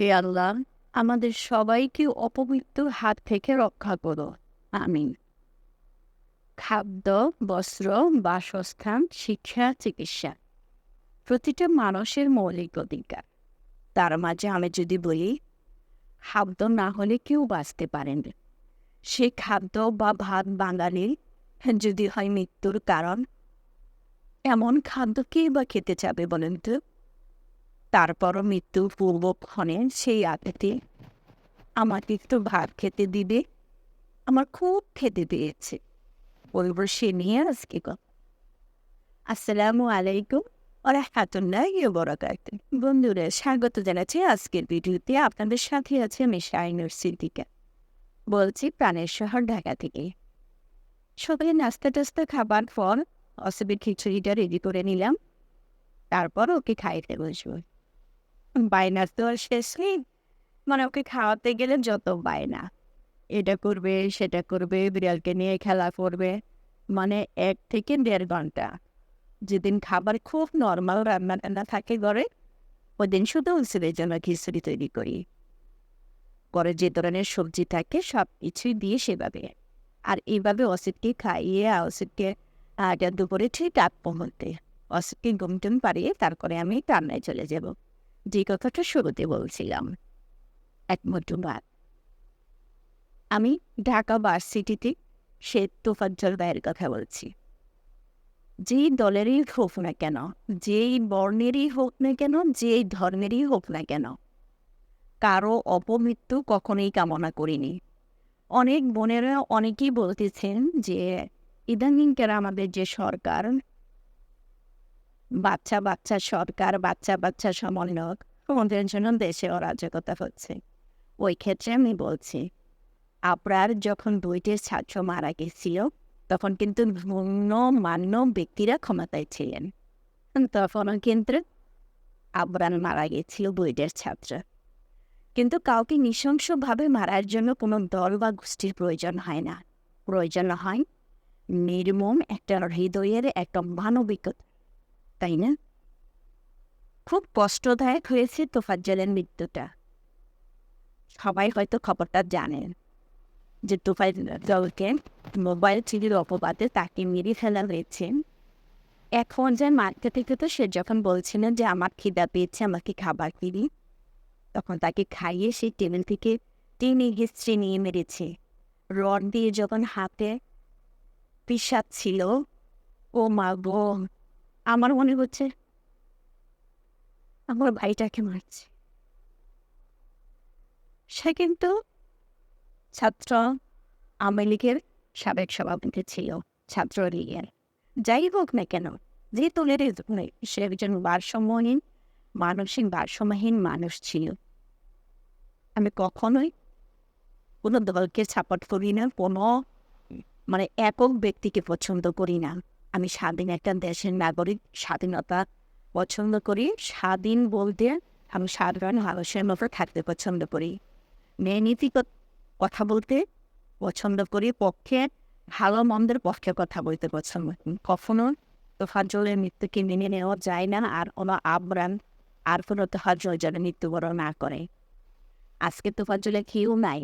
হে আল্লাহ আমাদের সবাইকে অপমৃত্যুর হাত থেকে রক্ষা করো। আমিন। খাদ্য, বস্ত্র, বাসস্থান, শিক্ষা, চিকিৎসা প্রতিটা মানুষের মৌলিক অধিকার। তার মাঝে আমি যদি বলি, খাদ্য না হলে কেউ বাঁচতে পারেন। সে খাদ্য বা ভাত বাঙালির যদি হয় মৃত্যুর কারণ, এমন খাদ্য কে বা খেতে চাবে বলেন তো? তারপরও মৃত্যুর পূর্বক্ষণে সেই আঘাতে আমাকে একটু ভাত খেতে দিবে। আমার খুব খেতে পেয়েছে। বলব, সে নিয়ে আজকে কথা। আসসালামু আলাইকুম ওরা হাতুল্লাহ বরাকাত বন্ধুরা, স্বাগত জানাচ্ছি আজকের ভিডিওতে। আপনাদের সাথে আছে আমি শাইনুর সিদ্দিকা। বলছি, প্রাণের শহর ঢাকা থেকে। সকালে নাস্তা টাস্তা, খাবার পর অসবের খিচুড়িটা রেডি করে নিলাম। তারপর ওকে খাইতে বসবো। বায়নার তো শেষ নেই মানে ওকে খাওয়াতে গেলে যত বায়না। এটা করবে, সেটা করবে, বিড়ালকে নিয়ে খেলা করবে। মানে এক থেকে দেড় ঘণ্টা। যেদিন খাবার খুব নর্মাল রান্না টান্না থাকে ঘরে ওই দিন শুধু উৎসবের জন্য খিচুড়ি তৈরি করি। ঘরে যে ধরনের সবজি থাকে সব কিছুই দিয়ে সেভাবে। আর এইভাবে অসিদকে খাইয়ে অসিদকে আটা দুপুরে ঠিক আগ মুহূর্তে অসিদকে ঘুম টুম পাড়িয়ে তারপরে আমি রান্নায় চলে যাব। যে কথাটা শুরুতে বলছিলাম, এক আমি ঢাকা ভার্সিটিতে সে তোফাজ্জল ভাইয়ের কথা বলছি। যেই দলেরই হোক না কেন, যেই বর্ণেরই হোক না কেন, যেই ধর্মেরই হোক না কেন, কারও অপমৃত্যু কখনোই কামনা করিনি। অনেক বোনেরা অনেকেই বলতেছেন যে ইদানিংকার আমাদের যে সরকার বাচ্চা বাচ্চা সরকার, বাচ্চা বাচ্চা সমন্বয়ক, ওদের জন্য দেশে অরাজকতা হচ্ছে। ওই ক্ষেত্রে আমি বলছি, আপনার যখন দুইটির ছাত্র মারা গেছিল, তখন কিন্তু ভিন্ন মান্য ব্যক্তিরা ক্ষমতায় ছিলেন। তখনও কিন্তু আবরান মারা গেছিল দুইটের ছাত্র। কিন্তু কাউকে নৃশংসভাবে মারার জন্য কোনো দল বা গোষ্ঠীর প্রয়োজন হয় না। প্রয়োজন হয় নির্মম একটা হৃদয়ের একটা মানবিকতা। তাই না? খুব কষ্টদায়ক হয়েছে তোফাজ্জলের মৃত্যুটা। সবাই হয়তো খবরটা জানেন যে তোফাজ্জলকে মোবাইল টিভির অপবাদে তাকে মেরে ফেলা হয়েছে। এক পর্যায়ে মার্কেট থেকে তো সে যখন বলছিলেন যে আমার খিদা পেয়েছে, আমাকে খাবার দিবি, তখন তাকে খাইয়ে সেই টেবিল থেকে টেনে হিস্ট্রি নিয়ে মেরেছে। রড দিয়ে যখন হাতে পিসাচ্ছিল ও মা গো আমার মনে হচ্ছে আমার ভাইটাকে মারছে। সে কিন্তু ছাত্র আওয়ামী লীগের সাবেক সভাপতি ছিল ছাত্র লীগের যাই হোক না কেন যে তোলের সে একজন ভারসাম্যহীন, মানসিক ভারসাম্যহীন মানুষ ছিল। আমি কখনোই কোনো দলকে সাপোর্ট করি না, কোনো মানে একক ব্যক্তিকে পছন্দ করি না। আমি স্বাধীন একটা দেশের নাগরিক, স্বাধীনতা পছন্দ করি। স্বাধীন বলতে আমি সাধারণ মানুষের মতো থাকতে পছন্দ করি। মেয়ে কথা বলতে পছন্দ করি, পক্ষে ভালো মন্দের পক্ষে কথা বলতে পছন্দ করি। কখনো তোফাজ্জলের মৃত্যুকে মেনে নেওয়া যায় না, আর কোনো আবরান আর কোনো তোফাজ্জল যেন মৃত্যুবরণ না করে। আজকে তোফাজ্জলে কেউ নাই,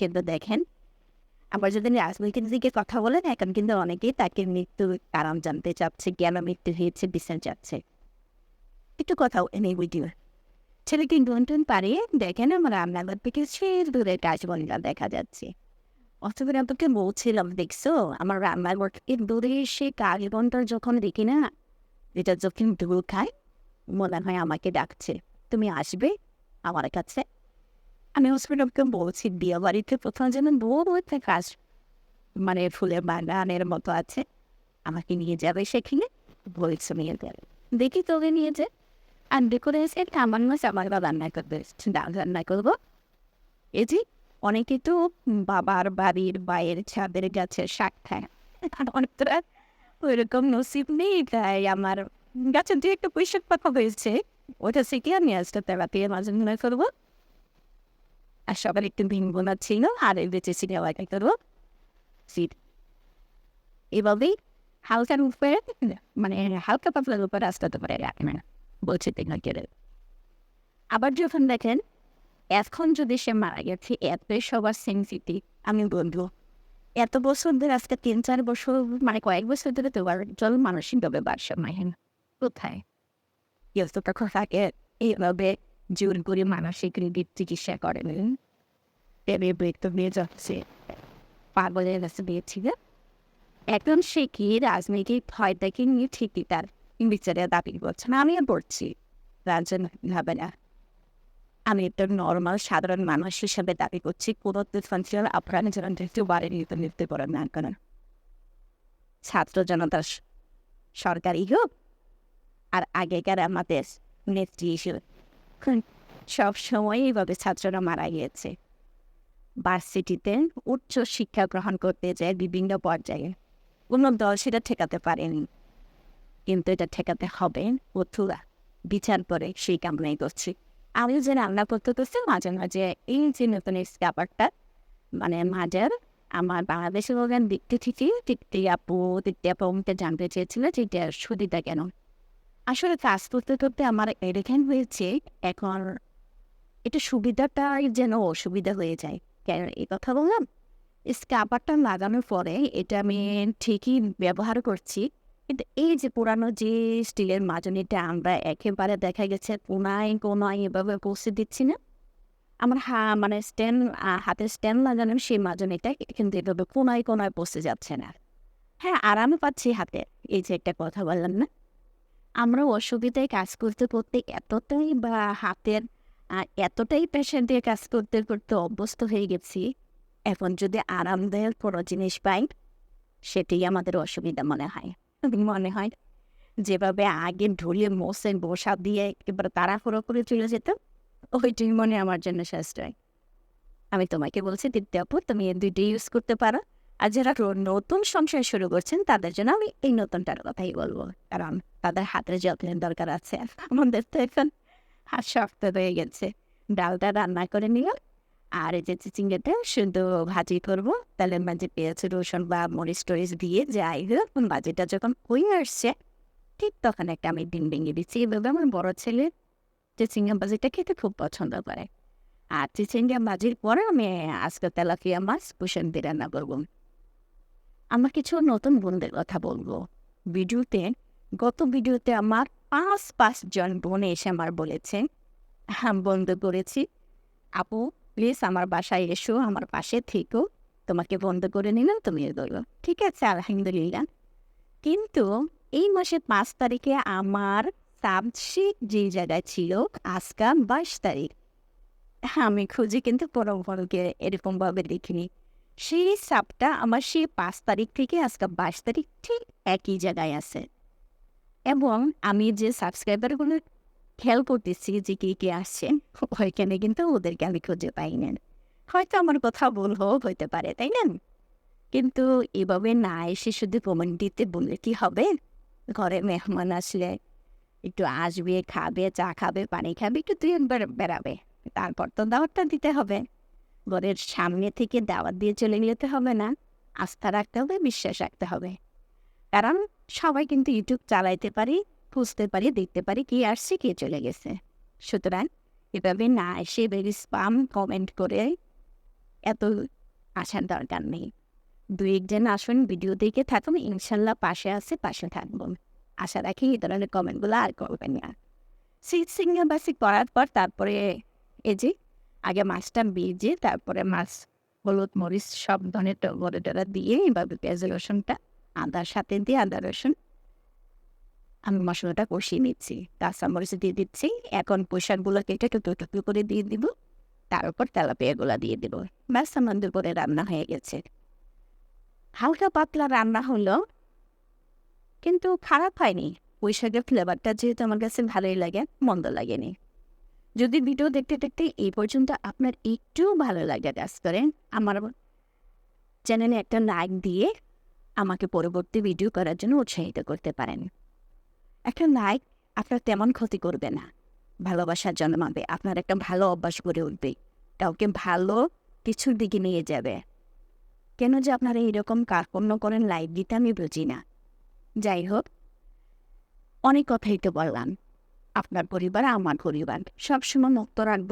কিন্তু দেখেন আবার যদি রাজনৈতিক দিকে কথা বলেন, এখন কিন্তু অনেকেই তাকে মৃত্যুর কারণ জানতে চাচ্ছে, কেন মৃত্যু হয়েছে, বিচার যাচ্ছে একটু কথা এনে বুঝি ছেলেকে গুনটুন পারিয়ে দেখেন আমার রান্নাঘর থেকে সে দূরে গাছবনটা দেখা যাচ্ছে। অথবা তোকে বলছিলাম, দেখছ, আমার রান্নাঘর থেকে দূরে সে কাজবনটা যখন দেখি না, এটা যখন দূর খায়, মনে হয় আমাকে ডাকছে। তুমি আসবে আমার কাছে আমি হসপিটালকে বলছি, বিয়ে বাড়িতে প্রথম যেন বড় একটা কাজ মানে ফুলের বাগানের মতো আছে, আমাকে নিয়ে যাবে সেখানে? বলছে নিয়ে যাবে দেখি তোকে নিয়ে যে, আর করে এসে আমার মাছ আমার বা রান্না করবে ডাল রান্না করব। এই যে, অনেকে তো বাবার বাড়ির বাইরের ছাদের গাছে শাক খায়। অনেকটা ওইরকম নসিব নেই, তাই আমার গাছের দিয়ে একটা পৈশাক পাতা হয়েছে, ওটা শিখে আমি আজটা তেলাতে মাঝে মনে করব। আর সবার একটু ভিন বোনা ছিল আর বেঁচে ছিল একটা করব সিট এভাবেই হালকার উপরে মানে হালকা পাতলার উপরে রাস্তাতে পারে রাখে না বলছে টেকনিক্যাল আবার যখন দেখেন, এখন যদি সে মারা গেছে, এতই সবার সেন্সিটিভ আমি বলব, এত বছর ধরে আজকে তিন চার বছর মানে কয়েক বছর ধরে তো জল মানসিকভাবে ভারসাম্য হীন কোথায়? কেউ তো তখন তাকে এইভাবে জোর করে মানসিক রোগীর চিকিৎসা করেন। টেবে মৃত্যু নিয়ে যাচ্ছে। পাগলের কাছে দিয়েছিল। এখন সে কি রাজনৈতিক ভয়টাকে নিয়ে ঠিকই তার বিচারে দাবি করছে। না আমিও পড়ছি রাজনৈতিক ভাবে না। আমি একটা নর্মাল সাধারণ মানুষ হিসেবে দাবি করছি, কোনো ডিফারেন্সিয়াল আপনারা যেন একটু বাড়ি নিতে নিতে পারেন না কেন ছাত্র জনতা স- সরকারি হোক, আর আগেকার আমাদের নেত্রী হিসেবে সব সময় এইভাবে ছাত্ররা মারা গিয়েছে। ভার্সিটিতে উচ্চ শিক্ষা গ্রহণ করতে যায় বিভিন্ন পর্যায়ে। কোনো দল সেটা ঠেকাতে পারেনি। কিন্তু এটা ঠেকাতে হবে অথুরা। বিচার করে সেই কামনাই করছি। আমিও যে রান্না করতে করছি মাঝে মাঝে এই যে নতুন স্কাপারটা মানে মাঝের আমার বাংলাদেশের ওখান দেখতে থেকে তৃপ্তি আপু তৃপ্তি আপু আমাকে জানতে চেয়েছিল যে এটা সুবিধা কেন? আসলে কাজ করতে করতে আমার এরকম হয়েছে, এখন এটা সুবিধাটাই যেন অসুবিধা হয়ে যায়। কেন এই কথা বললাম? স্কাপারটা লাগানোর পরে এটা আমি ঠিকই ব্যবহার করছি। কিন্তু এই যে পুরানো যে স্টিলের মাজনিটা আমরা একেবারে দেখা গেছে কোনায় কোনায় এভাবে পৌঁছে দিচ্ছি না। আমার হা মানে স্ট্যান্ড হাতে স্ট্যান্ড লাগানো সেই মাজনিটা কিন্তু এভাবে কোনায় কোনায় পৌঁছে যাচ্ছে না। হ্যাঁ আরামে পাচ্ছি হাতে। এই যে একটা কথা বললাম না? আমরা অসুবিধায় কাজ করতে করতে এতটাই বা হাতের এতটাই পেশেন্ট দিয়ে কাজ করতে করতে অভ্যস্ত হয়ে গেছি। এখন যদি আরামদায়ক কোনো জিনিস পাই, সেটাই আমাদের অসুবিধা মনে হয়। মনে হয় যেভাবে আগে ঢুলিয়ে মোসে বসা দিয়ে এবার তাড়াহুড়ো করে চলে যেতাম, ওইটাই মনে আমার জন্য সাশ্রয়। আমি তোমাকে বলছি, দিদি আপু, তুমি এই দুইটা ইউজ করতে পারো। আর যারা নতুন সংসার শুরু করছেন, তাদের জন্য আমি এই নতুনটার কথাই বলব। কারণ তাদের হাতের যত্নের দরকার আছে। আমাদের তো এখন হাত শক্ত হয়ে গেছে। ডালটা রান্না করে নিলাম। আর এই যে চিচিঙ্গাটা শুধু ভাজি করব। তাহলে মাঝে পেঁয়াজ, রসুন বা মরিচ টরিচ দিয়ে যাই হোক, ভাজিটা যখন হয়ে আসছে, ঠিক তখন একটা আমি ডিম ভেঙে দিচ্ছি। এভাবে আমার বড় ছেলে চিচিঙ্গা ভাজিটা খেতে খুব পছন্দ করে। আর চিচিঙ্গা ভাজির পরে আমি আজকে তেলাপিয়া মাছ পুষণ দিয়ে রান্না করব। আমার কিছু নতুন বন্ধুদের কথা বলব। ভিডিওতে, গত ভিডিওতে আমার পাঁচ পাঁচজন বোন এসে আমার বলেছে হ্যাঁ বন্ধ করেছি। আপু প্লিজ আমার বাসায় এসো, আমার পাশে থেকো। তোমাকে বন্ধ করে নিলাম তুমি করব ঠিক আছে, আলহামদুলিল্লাহ। কিন্তু এই মাসের পাঁচ তারিখে আমার সাবজেক্ট যে জায়গায় ছিল, আজকা বাইশ তারিখ। হ্যাঁ আমি খুঁজি, কিন্তু কোনো ফলকে এরকমভাবে দেখিনি। সেই সাপটা আমার সেই পাঁচ তারিখ থেকে আজকে বাইশ তারিখ ঠিক একই জায়গায় আছে। এবং আমি যে সাবস্ক্রাইবারগুলো খেয়াল করতেছি যে কে কে আসছেন ওইখানে কিন্তু ওদেরকে আমি খুঁজে পাই না। হয়তো আমার কথা ভুল হোক হইতে পারে, তাই না? কিন্তু এভাবে না এসে শুধু কমেন্ট দিতে বললে কি হবে? ঘরে মেহমান আসলে একটু আসবে, খাবে, চা খাবে, পানি খাবে, একটু দুই একবার বেড়াবে, তারপর তো দাওয়াতটা দিতে হবে। ঘরের সামনে থেকে দাওয়াত দিয়ে চলে যেতে হবে না, আস্থা রাখতে হবে, বিশ্বাস রাখতে হবে। কারণ সবাই কিন্তু ইউটিউব চালাইতে পারি, খুঁজতে পারি, দেখতে পারি কি আসছে, কে চলে গেছে। সুতরাং এভাবে না এসে ভেরি স্পাম কমেন্ট করে এত আসার দরকার নেই। দু একজন আসুন ভিডিও দেখে থাকুন, ইনশাল্লাহ পাশে আছে, পাশে থাকব। আশা রাখি এই ধরনের কমেন্টগুলো আর করবেন না। সিট সিঙ্গাবাসি করার পর তারপরে এই যে আগে মাছটা ভেজে তারপরে মাছ হলুদ মরিচ সব ধরনের টগরে টরা দিয়ে এভাবে পেঁয়াজ রসুনটা আদার সাথে দিয়ে আদা রসুন আমি মশলাটা কষিয়ে নিচ্ছি। কাঁচা মরিচ দিয়ে দিচ্ছি। এখন পোশাকগুলো কেটে টুকরো টুকরো করে দিয়ে দিব। তার উপর তেলাপিয়াগুলো দিয়ে দিব। ব্যাস আমার দুপুরে রান্না হয়ে গেছে। হালকা পাতলা রান্না হলো কিন্তু খারাপ হয়নি। পুঁইশাকের ফ্লেভারটা যেহেতু আমার কাছে ভালোই লাগে মন্দ লাগেনি। যদি ভিডিও দেখতে দেখতে এই পর্যন্ত আপনার একটু ভালো লাগে কাজ করেন, আমার চ্যানেলে একটা লাইক দিয়ে আমাকে পরবর্তী ভিডিও করার জন্য উৎসাহিত করতে পারেন। একটা লাইক আপনার তেমন ক্ষতি করবে না, ভালোবাসার জন্মাবে আপনার একটা ভালো অভ্যাস গড়ে উঠবে, কাউকে ভালো কিছুর দিকে নিয়ে যাবে। কেন যে আপনারা এইরকম কার্পণ্য করেন, লাইক দিতে আমি বুঝি না। যাই হোক, অনেক কথাই তো বললাম। আপনার পরিবার আমার পরিবার। সবসময় মুক্ত রাখব।